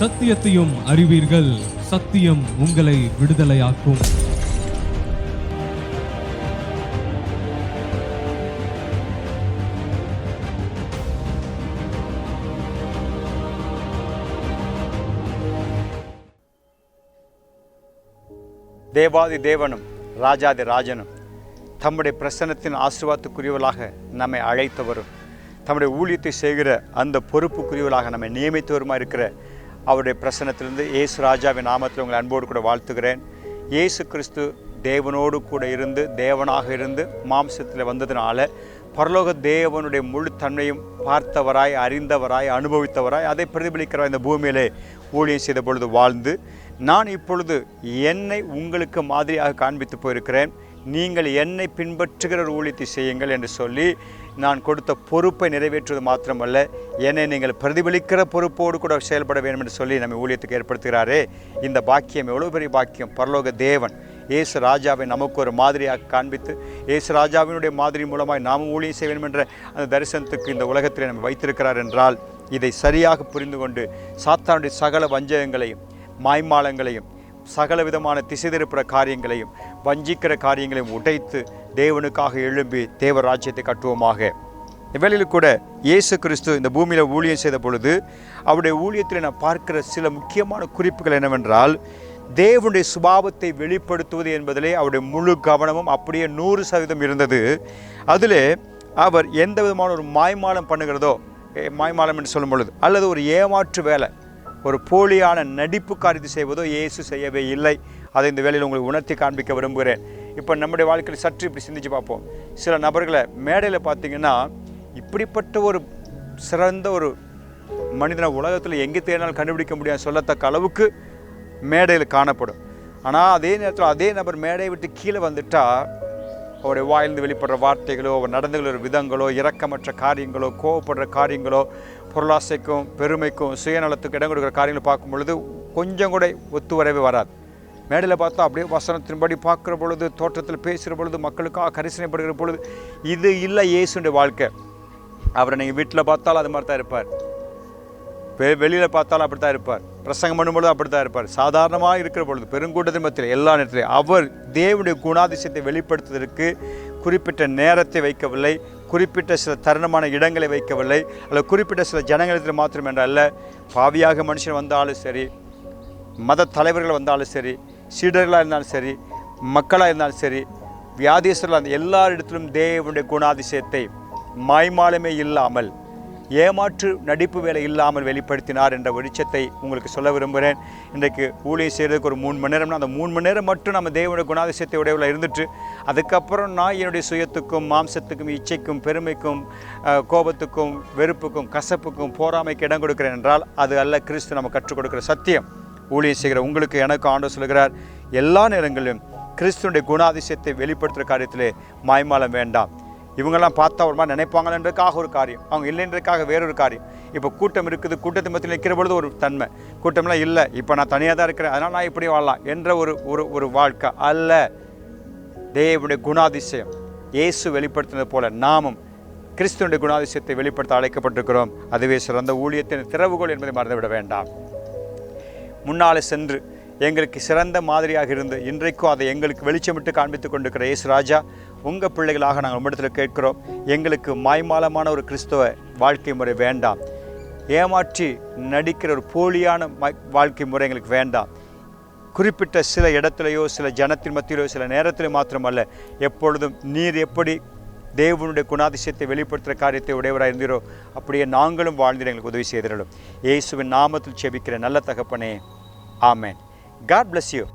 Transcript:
சத்தியத்தையும் அறிவீர்கள். சத்தியம் உங்களை விடுதலையாக்கும். தேவாதி தேவனும் ராஜாதி ராஜனும் தம்முடைய பிரசன்னத்தின் ஆசிர்வாதத்துக்குரியவர்களாக நம்மை அழைத்தவரும் தம்முடைய ஊழியத்தை செய்கிற அந்த பொறுப்புக்குரியவர்களாக நம்மை நியமித்தவருமா இருக்கிற அவருடைய பிரசன்னத்திலிருந்து இயேசு ராஜாவின் நாமத்தில் உங்களை அன்போடு கூட வாழ்த்துகிறேன். இயேசு கிறிஸ்து தேவனோடு கூட இருந்து தேவனாக இருந்து மாம்சத்தில் வந்ததுனால பரலோக தேவனுடைய முழு தன்மையும் பார்த்தவராய் அறிந்தவராய் அனுபவித்தவராய் அதை பிரதிபலிக்கிற இந்த பூமியிலே ஊழியம் செய்த பொழுது வாழ்ந்து நான் இப்பொழுது என்னை உங்களுக்கு மாதிரியாக காண்பித்து போயிருக்கிறேன். நீங்கள் என்னை பின்பற்றுகிற ஊழியத்தை செய்யுங்கள் என்று சொல்லி நான் கொடுத்த பொறுப்பை நிறைவேற்றுவது மாத்திரமல்ல. என்னை நீங்கள் பிரதிபலிக்கிற பொறுப்போடு கூட செயல்பட வேண்டும் என்று சொல்லி நம்ம ஊழியத்துக்கு ஏற்படுத்துகிறாரே. இந்த பாக்கியம் எவ்வளோ பெரிய பாக்கியம்? பரலோக தேவன் இயேசு ராஜாவை நமக்கு ஒரு மாதிரியாக காண்பித்து இயேசு ராஜாவினுடைய மாதிரி மூலமாக நாமும் ஊழியம் செய்ய வேண்டும் என்ற அந்த தரிசனத்துக்கு இந்த உலகத்தில் நம்ம வைத்திருக்கிறார் என்றால் இதை சரியாக புரிந்து கொண்டு சாத்தானுடைய சகல வஞ்சகங்களையும் மாய்மாலங்களையும் சகல விதமான திசை திருப்புற காரியங்களையும் வஞ்சிக்கிற காரியங்களையும் உடைத்து தேவனுக்காக எழும்பி தேவ ராஜ்யத்தை கட்டுவோமாக. இவ்வேளையில் கூட இயேசு கிறிஸ்து இந்த பூமியில் ஊழியம் செய்த பொழுது அவருடைய ஊழியத்தில் நான் பார்க்கிற சில முக்கியமான குறிப்புகள் என்னவென்றால் தேவனுடைய சுபாவத்தை வெளிப்படுத்துவது என்பதிலே அவருடைய முழு கவனமும் அப்படியே நூறு சதவீதம் இருந்தது. அதில் அவர் எந்த விதமான ஒரு மாய்மாலம் பண்ணுகிறதோ மாய்மாலம் என்று சொல்லும் பொழுது அல்லது ஒரு ஏமாற்று வேலை ஒரு போலியான நடிப்பு காரியத்தை செய்வதோ இயேசு செய்யவே இல்லை. அதை இந்த வேலையில் உங்களுக்கு உணர்த்தி காண்பிக்க விரும்புகிறேன். இப்போ நம்முடைய வாழ்க்கையில் சற்று இப்படி சிந்திச்சு பார்ப்போம். சில நபர்களை மேடையில் பார்த்தீங்கன்னா இப்படிப்பட்ட ஒரு சிறந்த ஒரு மனிதனை உலகத்தில் எங்கே தேடினாலும் கண்டுபிடிக்க முடியாது சொல்லத்தக்க அளவுக்கு மேடையில் காணப்படும். ஆனால் அதே நேரத்தில் அதே நபர் மேடையை விட்டு கீழே வந்துட்டால் அவருடைய வாயிலிருந்து வெளிப்படுற வார்த்தைகளோ அவர் நடந்துகிற விதங்களோ இரக்கமற்ற காரியங்களோ கோவப்படுற காரியங்களோ பொருளாசைக்கும் பெருமைக்கும் சுயநலத்துக்கும் இடம் கொடுக்குற காரியங்களை பார்க்கும் பொழுது கொஞ்சம் கூட ஒத்து வரவே வராது. மேடையில் பார்த்தா அப்படியே வசனத்தின்படி பார்க்குற பொழுது தோற்றத்தில் பேசுகிற பொழுது மக்களுக்காக கரிசனைப்படுகிற பொழுது இது இல்லை இயேசுடைய வாழ்க்கை. அவரை நீங்கள் வீட்டில் பார்த்தாலும் அது மாதிரி தான் இருப்பார். வெளியில் பார்த்தாலும் அப்படி தான் இருப்பார். பிரசங்கம் பண்ணும்பொழுது அப்படி தான் இருப்பார். சாதாரணமாக இருக்கிற பொழுது பெருங்கூட்டத்தின் மத்தியில் எல்லா நேரத்திலையும் அவர் தேவனுடைய குணாதிசயத்தை வெளிப்படுத்துவதற்கு குறிப்பிட்ட நேரத்தை வைக்கவில்லை குறிப்பிட்ட சில தருணமான இடங்களை வைக்கவில்லை அல்லது குறிப்பிட்ட சில ஜனங்களிடத்தில் மாத்திரம் என்றல்ல பாவியாக மனுஷன் வந்தாலும் சரி மத தலைவர்கள் வந்தாலும் சரி சீடர்களாக இருந்தாலும் சரி மக்களாக இருந்தாலும் சரி வியாதீஸ்வரர்களாக இருந்தால் எல்லாரிடத்திலும் தேவனுடைய குணாதிசயத்தை மாய்மாலமே இல்லாமல் ஏமாற்று நடிப்பு வேலை இல்லாமல் வெளிப்படுத்தினார் என்ற வெளிச்சத்தை உங்களுக்கு சொல்ல விரும்புகிறேன். இன்றைக்கு ஊழியம் செய்கிறதுக்கு ஒரு மூணு மணி நேரம்னா அந்த மூணு மணி நேரம் மட்டும் நம்ம தேவனுடைய குணாதிசயத்தை உடையவில் இருந்துட்டு அதுக்கப்புறம் நான் என்னுடைய சுயத்துக்கும் மாம்சத்துக்கும் இச்சைக்கும் பெருமைக்கும் கோபத்துக்கும் வெறுப்புக்கும் கசப்புக்கும் போராமைக்கு இடம் கொடுக்கிறேன் என்றால் அது அல்ல கிறிஸ்து நம்ம கற்றுக் கொடுக்குற சத்தியம். ஊழியம் செய்கிற உங்களுக்கு எனக்கு ஆண்டு சொல்கிறார் எல்லா நேரங்களிலும் கிறிஸ்துனுடைய குணாதிசயத்தை வெளிப்படுத்துகிற காரியத்திலே மாய்மாலம் வேண்டாம். இவங்கெல்லாம் பார்த்தா ஒரு மாதிரி நினைப்பாங்களன்றதுக்காக ஒரு காரியம். அவங்க இல்லைன்றதுக்காக வேறொரு காரியம். இப்போ கூட்டம் இருக்குது கூட்டத்தை மத்தியில் நிற்கிற பொழுது ஒரு தன்மை. கூட்டம்லாம் இல்லை இப்போ நான் தனியாக தான் இருக்கிறேன் அதனால் நான் இப்படி வாழலாம் என்ற ஒரு ஒரு ஒரு வாழ்க்கை அல்ல. தேவனுடைய குணாதிசயம் இயேசு வெளிப்படுத்தினது போல நாமும் கிறிஸ்துவனுடைய குணாதிசயத்தை வெளிப்படுத்த அழைக்கப்பட்டிருக்கிறோம். அதுவே சிறந்த ஊழியத்தின் திறவுகோள் என்பதை மறந்துவிட வேண்டாம். முன்னாலே சென்று எங்களுக்கு சிறந்த மாதிரியாக இருந்து இன்றைக்கும் அதை எங்களுக்கு வெளிச்சமிட்டு காண்பித்து கொண்டிருக்கிற இயேசு ராஜா உங்கள் பிள்ளைகளாக நாங்கள் உம்மிடத்தில் கேட்கிறோம். எங்களுக்கு மாய்மாலமான ஒரு கிறிஸ்தவ வாழ்க்கை முறை வேண்டாம். ஏமாற்றி நடிக்கிற ஒரு போலியான வாழ்க்கை முறை எங்களுக்கு வேண்டாம். குறிப்பிட்ட சில இடத்துலையோ சில ஜனத்தின் மத்தியிலோ சில நேரத்திலோ மாத்திரமல்ல எப்பொழுதும் நீர் எப்படி தேவனுடைய குணாதிசயத்தை வெளிப்படுத்துகிற காரியத்தை உடையவராக இருந்தீரோ அப்படியே நாங்களும் வாழ்ந்திட எங்களுக்கு உதவி செய்திடலும் இயேசுவின் நாமத்தில் செபிக்கிற நல்ல தகப்பனே. ஆமேன். God bless you.